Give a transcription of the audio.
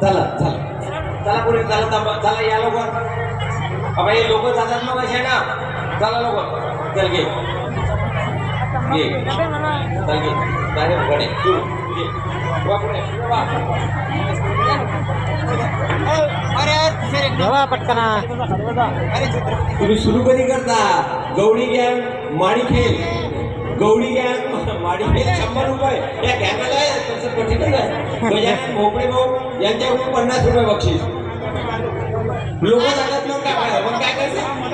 चला चला. चला पुढे चला थांबा चला या लवकर. बाबा हे लोक जातात ना कसे ना? चला लवकर. चल घे. घे. चल घे. बाहेर उघडे तू घे. पटकना. तुम्ही सुरू कधी करता? गवळी गॅंग माडी खेळ गौडी गॅंग माडी शंभर रुपये. या गॅंगाला तसं कठीणच आहे गजानन भोपळे भाऊ यांच्याकडून पन्नास रुपये बक्षीस. लोक जातात मग काय मग काय करतात